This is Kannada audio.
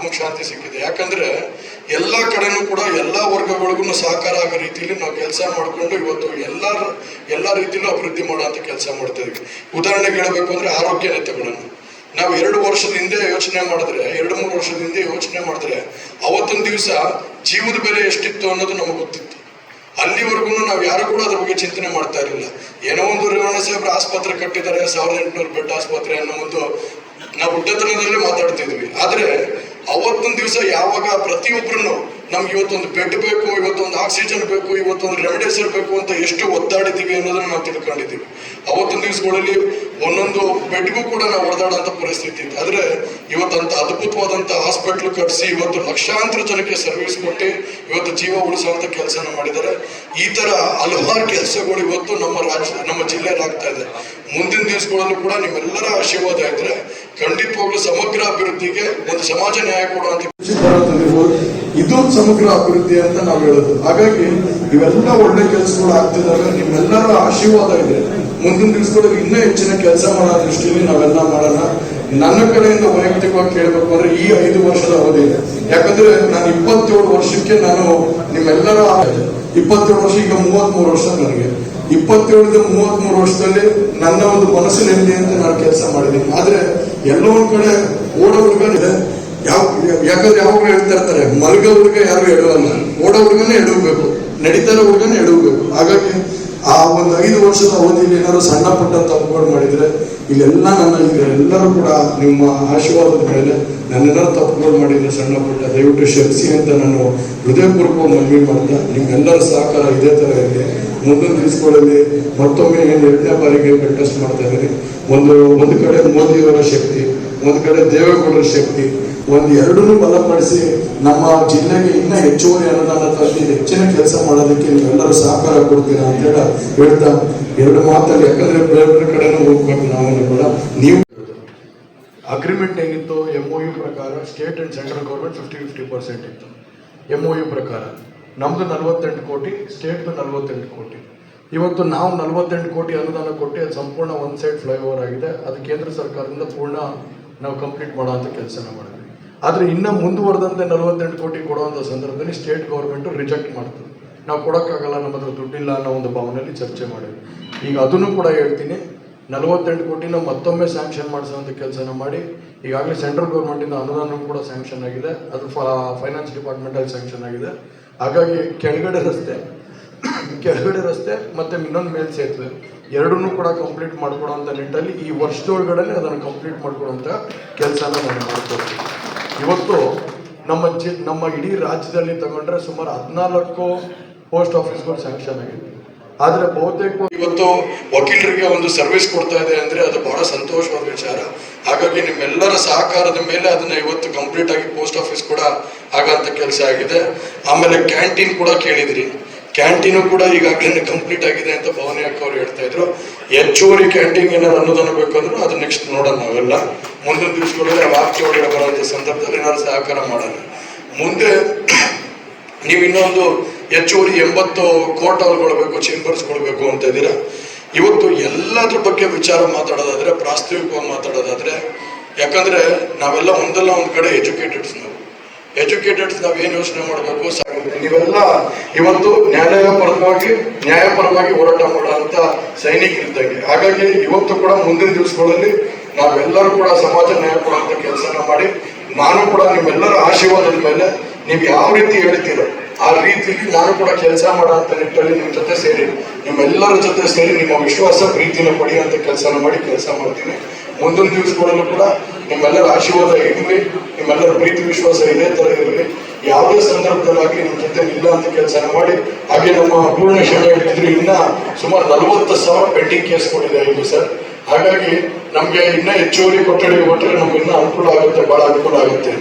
ಆತ್ಮಕ್ಕೆ ಶಾಂತಿ ಸಿಕ್ಕಿದೆ. ಯಾಕಂದ್ರೆ ಎಲ್ಲ ಕಡೆನೂ ಕೂಡ ಎಲ್ಲ ವರ್ಗಗಳಿಗೂ ಸಹಕಾರ ಆಗೋ ರೀತಿಯಲ್ಲಿ ನಾವು ಕೆಲಸ ಮಾಡಿಕೊಂಡು ಇವತ್ತು ಎಲ್ಲರ ಎಲ್ಲ ರೀತಿಯಲ್ಲೂ ಅಭಿವೃದ್ಧಿ ಮಾಡುವಂತ ಕೆಲಸ ಮಾಡ್ತಾ ಇದ್ವಿ. ಉದಾಹರಣೆಗೆ ಹೇಳಬೇಕು ಅಂದ್ರೆ ಆರೋಗ್ಯ ನೆತ್ತಗಳನ್ನು ನಾವು ಎರಡು ವರ್ಷದ ಹಿಂದೆ ಯೋಚನೆ ಮಾಡಿದ್ರೆ, ಎರಡು ಮೂರು ವರ್ಷದ ಹಿಂದೆ ಯೋಚನೆ ಮಾಡಿದ್ರೆ, ಅವತ್ತೊಂದು ದಿವಸ ಜೀವದ ಬೆಲೆ ಎಷ್ಟಿತ್ತು ಅನ್ನೋದು ನಮಗೆ ಗೊತ್ತಿತ್ತು. ಅಲ್ಲಿವರೆಗೂ ನಾವು ಯಾರು ಕೂಡ ಅದ್ರ ಬಗ್ಗೆ ಚಿಂತನೆ ಮಾಡ್ತಾ ಇರಲಿಲ್ಲ. ಏನೋ ಒಂದು ರೇವಣ್ಣ ಸಾಹೇಬ್ರ ಆಸ್ಪತ್ರೆ ಕಟ್ಟಿದ್ದಾರೆ, ಸಾವಿರದ ಎಂಟುನೂರು ಬೆಡ್ ಆಸ್ಪತ್ರೆ ಅನ್ನೋ ಒಂದು ನಾವು ಉಡ್ಡತನದಲ್ಲೇ ಮಾತಾಡ್ತಿದ್ವಿ. ಆದ್ರೆ ಅವತ್ತೊಂದು ದಿವಸ ಯಾವಾಗ ಪ್ರತಿಯೊಬ್ಬರನ್ನು ನಮ್ಗೆ ಇವತ್ತೊಂದು ಬೆಡ್ ಬೇಕು, ಇವತ್ತೊಂದು ಆಕ್ಸಿಜನ್ ಬೇಕು, ಇವತ್ತೊಂದು ರೆಮಿಡಿಸರ್ ಬೇಕು ಅಂತ ಎಷ್ಟು ಒದ್ದಾಡಿದ್ದೀವಿ ಅನ್ನೋದನ್ನ ನಾವು ತಿಳ್ಕೊಂಡಿದ್ದೀವಿ ಅವತ್ತು ದಿವಸಗಳಲ್ಲಿ ಒಂದೊಂದು ಬೆಡ್ಗೂ ಕೂಡ ನಾವು ಹೊಡೆದಾಡೋಂಥ ಪರಿಸ್ಥಿತಿ ಇತ್ತು. ಆದ್ರೆ ಇವತ್ತಂತ ಅದ್ಭುತವಾದಂಥ ಹಾಸ್ಪಿಟ್ಲ್ ಕಟ್ಟಿಸಿ ಇವತ್ತು ಲಕ್ಷಾಂತರ ಜನಕ್ಕೆ ಸರ್ವಿಸ್ ಕೊಟ್ಟು ಇವತ್ತು ಜೀವ ಉಳಿಸುವಂತ ಕೆಲಸನ ಮಾಡಿದ್ದಾರೆ. ಈ ತರ ಹಲವಾರು ಕೆಲಸಗಳು ಇವತ್ತು ನಮ್ಮ ರಾಜ್ಯ, ನಮ್ಮ ಜಿಲ್ಲೆಯಲ್ಲಿ ಆಗ್ತಾ ಇದೆ. ಮುಂದಿನ ದಿವಸಗಳಲ್ಲೂ ಕೂಡ ನಿಮ್ಮೆಲ್ಲರ ಆಶೀರ್ವಾದ ಇದ್ರೆ ಖಂಡಿತವಾಗ್ಲೂ ಸಮಗ್ರ ಅಭಿವೃದ್ಧಿಗೆ ಒಂದು ಸಮಾಜ ನ್ಯಾಯ ಕೊಡುವಂತ ಇದು ಸಮಗ್ರ ಅಭಿವೃದ್ಧಿ ಅಂತ ನಾವು ಹೇಳೋದು. ಹಾಗಾಗಿ ಇವೆಲ್ಲ ಒಳ್ಳೆ ಕೆಲಸಗಳು ಆಗ್ತಿದ್ದಾವೆ, ನಿಮ್ಮೆಲ್ಲರ ಆಶೀರ್ವಾದ ಇದೆ. ಮುಂದಿನ ದಿವಸಗಳಲ್ಲಿ ಇನ್ನೂ ಹೆಚ್ಚಿನ ಕೆಲಸ ಮಾಡೋ ದೃಷ್ಟಿಯಲ್ಲಿ ನಾವೆಲ್ಲ ಮಾಡೋಣ. ನನ್ನ ಕಡೆಯಿಂದ ವೈಯಕ್ತಿಕವಾಗಿ ಕೇಳಬೇಕು ಅಂದ್ರೆ ಈ ಐದು ವರ್ಷದ ಅವಧಿ ಇದೆ. ಯಾಕಂದ್ರೆ ನಾನು ಇಪ್ಪತ್ತೇಳು ವರ್ಷಕ್ಕೆ ನಾನು ನಿಮ್ಮೆಲ್ಲರ ಇಪ್ಪತ್ತೇಳು ವರ್ಷ, ಈಗ ಮೂವತ್ತ್ ಮೂರು ವರ್ಷ ನನಗೆ. ಇಪ್ಪತ್ತೇಳರಿಂದ ಮೂವತ್ತ್ ಮೂರು ವರ್ಷದಲ್ಲಿ ನನ್ನ ಒಂದು ಮನಸ್ಸಿನಲ್ಲಿ ಅಂತ ನಾನು ಕೆಲಸ ಮಾಡಿದ್ದೀನಿ. ಆದ್ರೆ ಎಲ್ಲೋ ಒಂದ್ ಕಡೆ ಓಡೋ ಯಾವ ಯಾಕಂದ್ರೆ ಯಾವಾಗ ಹೇಳ್ತಾ ಇರ್ತಾರೆ ಮಲ್ಗ ಹುಡುಗ ಯಾರು ಹೇಳುವಲ್ಲ ಓಡೋ ಹುಡುಗನೇ ಎಡವಬೇಕು. ನಡೀತಾರ ಹುಡುಗನೇ ಎಡವಬೇಕು. ಹಾಗಾಗಿ ಆ ಒಂದು ಐದು ವರ್ಷದ ಅವಧಿಯಲ್ಲಿ ಏನಾದ್ರು ಸಣ್ಣ ಪುಟ್ಟ ತಪ್ಪುಗಳು ಮಾಡಿದ್ರೆ, ಇಲ್ಲೆಲ್ಲ ನನ್ನ ಎಲ್ಲರೂ ಕೂಡ ನಿಮ್ಮ ಆಶೀರ್ವಾದದ ಮೇಲೆ ನನ್ನೆಲ್ಲರೂ ತಪ್ಪುಗಳು ಮಾಡಿದ್ರೆ ಸಣ್ಣ ಪುಟ್ಟ, ದಯವಿಟ್ಟು ಶಕ್ತಿ ಅಂತ ನಾನು ಹೃದಯಪೂರ್ವಕವಾಗಿ ಮನವಿ ಮಾಡ್ತಾ, ನಿಮ್ಮೆಲ್ಲರ ಸಹಕಾರ ಇದೇ ಥರ ಇದೆ. ಮುಂದಿನ ದಿವಸಗಳಲ್ಲಿ ಮತ್ತೊಮ್ಮೆ ಎರಡನೇ ಬಾರಿಗೆ ಟೆಸ್ಟ್ ಮಾಡ್ತಾ ಇದ್ದೀನಿ. ಒಂದು ಒಂದು ಕಡೆ ಮೋದಿಯವರ ಶಕ್ತಿ. ಒಂದು ಕಡೆ ದೇವೇಗೌಡರ ಶಕ್ತಿ, ಒಂದು ಎರಡನ್ನೂ ಬಲಪಡಿಸಿ ನಮ್ಮ ಜಿಲ್ಲೆಗೆ ಇನ್ನ ಹೆಚ್ಚುವರಿ ಅನುದಾನ ತಂದು, ಹೆಚ್ಚಿನ ಕೆಲಸ ಮಾಡೋದಕ್ಕೆ ನೀವೆಲ್ಲರೂ ಸಹಕಾರ ಕೊಡ್ತೀರಾ ಅಂತ ಹೇಳ ಹೇಳ್ತಾ ಎರಡು ಮಾತಲ್ಲಿ, ಯಾಕಂದ್ರೆ ಬೇರೆ ಕಡೆನೂ ಹೋಗ್ಬೇಕು ನಾವೇನು ಕೂಡ ನೀವು ಅಗ್ರಿಮೆಂಟ್ ಏನಿತ್ತು ಎಂ ಒ ಯು ಪ್ರಕಾರ state and central government fifty fifty percent ಇತ್ತು. ಎಂ ಒ ಯು ಪ್ರಕಾರ ನಮ್ದು ನಲ್ವತ್ತೆಂಟು ಕೋಟಿ ಸ್ಟೇಟ್ದು ನಲ್ವತ್ತೆಂಟು ಕೋಟಿ. ಇವತ್ತು ನಾವು ನಲವತ್ತೆಂಟು ಕೋಟಿ ಅನುದಾನ ಕೊಟ್ಟು ಸಂಪೂರ್ಣ ಒನ್ ಸೈಡ್ ಫ್ಲೈಓವರ್ ಆಗಿದೆ. ಅದು ಕೇಂದ್ರ ಸರ್ಕಾರದಿಂದ ಪೂರ್ಣ ನಾವು ಕಂಪ್ಲೀಟ್ ಮಾಡೋ ಮಾಡೋವಂಥ ಕೆಲಸನ ಮಾಡಿದ್ವಿ. ಆದರೆ ಇನ್ನೂ ಮುಂದುವರೆದಂತೆ ನಲವತ್ತೆಂಟು ಕೋಟಿ ಕೊಡುವಂಥ ಸಂದರ್ಭದಲ್ಲಿ ಸ್ಟೇಟ್ ಗೌರ್ಮೆಂಟು ರಿಜೆಕ್ಟ್ ಮಾಡ್ತದೆ ನಾವು ಕೊಡೋಕ್ಕಾಗಲ್ಲ, ನಮ್ಮ ಹತ್ರ ದುಡ್ಡಿಲ್ಲ ಅನ್ನೋ ಒಂದು ಭಾವನೆಯಲ್ಲಿ ಚರ್ಚೆ ಮಾಡಿದ್ವಿ. ಈಗ ಅದನ್ನು ಕೂಡ ಹೇಳ್ತೀನಿ. ನಲವತ್ತೆಂಟು ಕೋಟಿನ ಮತ್ತೊಮ್ಮೆ ಸ್ಯಾಂಕ್ಷನ್ ಮಾಡಿಸುವಂಥ ಕೆಲಸನ ಮಾಡಿ, ಈಗಾಗಲೇ ಸೆಂಟ್ರಲ್ ಗೌರ್ಮೆಂಟಿಂದ ಅನುದಾನ ಕೂಡ ಸ್ಯಾಂಕ್ಷನ್ ಆಗಿದೆ. ಅದು ಫೈನಾನ್ಸ್ ಡಿಪಾರ್ಟ್ಮೆಂಟಲ್ಲಿ ಸ್ಯಾಂಕ್ಷನ್ ಆಗಿದೆ. ಹಾಗಾಗಿ ಕೆಳಗಡೆ ರಸ್ತೆ ಕೆಳಗಡೆ ರಸ್ತೆ ಮತ್ತೆ ಇನ್ನೊಂದು ಮೇಲ್ ಸೇತುವೆ ಎರಡನ್ನೂ ಕೂಡ ಕಂಪ್ಲೀಟ್ ಮಾಡ್ಕೊಡೋಂಥ ನಿಟ್ಟಲ್ಲಿ ಈ ವರ್ಷದೊಳಗಡೆ ಅದನ್ನು ಕಂಪ್ಲೀಟ್ ಮಾಡ್ಕೊಡೋಂಥ ಕೆಲಸನ ನಾನು ಮಾಡ್ಕೊಡ್ತೀನಿ ಇವತ್ತು ನಮ್ಮ ಜಿ, ನಮ್ಮ ಇಡೀ ರಾಜ್ಯದಲ್ಲಿ ತಗೊಂಡ್ರೆ ಸುಮಾರು ಹದಿನಾಲ್ಕು ಪೋಸ್ಟ್ ಆಫೀಸ್ಗಳು ಸ್ಯಾಂಕ್ಷನ್ ಆಗಿದೆ ಆದರೆ ಬಹುತೇಕ ಇವತ್ತು ವಕೀಲರಿಗೆ ಒಂದು ಸರ್ವಿಸ್ ಕೊಡ್ತಾ ಇದೆ ಅಂದರೆ ಅದು ಬಹಳ ಸಂತೋಷವಾದ ವಿಚಾರ. ಹಾಗಾಗಿ ನಿಮ್ಮೆಲ್ಲರ ಸಹಕಾರದ ಮೇಲೆ ಅದನ್ನು ಇವತ್ತು ಕಂಪ್ಲೀಟ್ ಆಗಿ ಪೋಸ್ಟ್ ಆಫೀಸ್ ಕೂಡ ಆಗಂತ ಕೆಲಸ ಆಗಿದೆ. ಆಮೇಲೆ ಕ್ಯಾಂಟೀನ್ ಕೂಡ ಕೇಳಿದ್ರಿ. ಕ್ಯಾಂಟೀನು ಕೂಡ ಈಗಾಗಲೇ ಕಂಪ್ಲೀಟ್ ಆಗಿದೆ ಅಂತ ಭವಾನಿ ಅಕ್ಕ ಅವ್ರು ಹೇಳ್ತಾ ಇದ್ರು. ಹೆಚ್ಚುವರಿ ಕ್ಯಾಂಟೀನ್ ಏನಾದ್ರು ಅನುದಾನ ಬೇಕಂದ್ರೆ ಅದು ನೆಕ್ಸ್ಟ್ ನೋಡೋಣ ನಾವೆಲ್ಲ. ಮುಂದಿನ ದಿವಸಗಳಲ್ಲಿ ಆ ವಾಕ್ಯ ಬರುವಂಥ ಸಂದರ್ಭದಲ್ಲಿ ಏನಾದ್ರು ಸಹಕಾರ ಮಾಡೋಣ. ಮುಂದೆ ನೀವು ಇನ್ನೊಂದು ಹೆಚ್ಚುವರಿ ಎಂಬತ್ತು ಕೋರ್ಟ್ ಹಾಲ್ಗಳು ಬೇಕು ಕೊಡಬೇಕು ಬೇಕು ಅಂತ ಇದ್ದೀರಾ? ಇವತ್ತು ಎಲ್ಲದ್ರ ಬಗ್ಗೆ ವಿಚಾರ ಮಾತಾಡೋದಾದ್ರೆ, ಪ್ರಾಸ್ತಾವಿಕವಾಗಿ ಮಾತಾಡೋದಾದ್ರೆ, ಯಾಕಂದ್ರೆ ನಾವೆಲ್ಲ ಒಂದಲ್ಲ ಒಂದು ಕಡೆ ಎಜುಕೇಟೆಡ್ಸ್ ನಾವು. ಎಜುಕೇಟೆಡ್ಸ್ ನಾವು ಏನು ಯೋಚನೆ ಮಾಡಬೇಕು ನೀವೆಲ್ಲ ಇವತ್ತು ನ್ಯಾಯಪರವಾಗಿ ನ್ಯಾಯಪರವಾಗಿ ಹೋರಾಟ ಮಾಡುವಂತ ಸೈನಿಕರಿದ್ದಂಗೆ ಹಾಗಾಗಿ ಇವತ್ತು ಕೂಡ ಮುಂದಿನ ದಿವಸಗಳಲ್ಲಿ ನಾವೆಲ್ಲರೂ ಕೂಡ ಸಮಾಜ ನ್ಯಾಯ ಕೊಡುವಂತ ಕೆಲಸನ ಮಾಡಿ, ನಾನು ಕೂಡ ನಿಮ್ಮೆಲ್ಲರ ಆಶೀರ್ವಾದದ ಮೇಲೆ ನೀವು ಯಾವ ರೀತಿ ಹೇಳ್ತೀರೋ ಆ ರೀತಿಯಲ್ಲಿ ನಾನು ಕೂಡ ಕೆಲಸ ಮಾಡೋಂಥ ನಿಟ್ಟಲ್ಲಿ ನಿಮ್ಮ ಜೊತೆ ಸೇರಿ, ನಿಮ್ಮೆಲ್ಲರ ಜೊತೆ ಸೇರಿ ನಿಮ್ಮ ವಿಶ್ವಾಸ, ಪ್ರೀತಿನ ಪಡೆಯುವಂಥ ಕೆಲಸನ ಮಾಡಿ ಕೆಲಸ ಮಾಡ್ತೀನಿ. ಮುಂದಿನ ದಿವಸಗಳಲ್ಲೂ ಕೂಡ ನಿಮ್ಮೆಲ್ಲರ ಆಶೀರ್ವಾದ ಇರಲಿ, ನಿಮ್ಮೆಲ್ಲರ ಪ್ರೀತಿ ವಿಶ್ವಾಸ ಇದೇ ತರ ಇರಲಿ. ಯಾವುದೇ ಸಂದರ್ಭದಲ್ಲಾಗಿ ನಮ್ಮ ಜೊತೆ ಇಲ್ಲ ಅಂತ ಕೆಲಸ ಮಾಡಿ, ಹಾಗೆ ನಮ್ಮ ಪೂರ್ಣ ಶರಣ ಹೇಳಿದ್ರು ಇನ್ನ ಸುಮಾರು ನಲವತ್ತು ಸಾವಿರ ಪೆಂಡಿಂಗ್ ಕೇಸ್ ಕೊಟ್ಟಿದೆ ಇದು ಸರ್. ಹಾಗಾಗಿ ನಮಗೆ ಇನ್ನೂ ಹೆಚ್ಚುವರಿ ಕೊಠಡಿ ಕೊಟ್ಟರೆ ನಮ್ಗೆ ಇನ್ನೂ ಅನುಕೂಲ ಆಗುತ್ತೆ, ಬಹಳ ಅನುಕೂಲ ಆಗುತ್ತೆ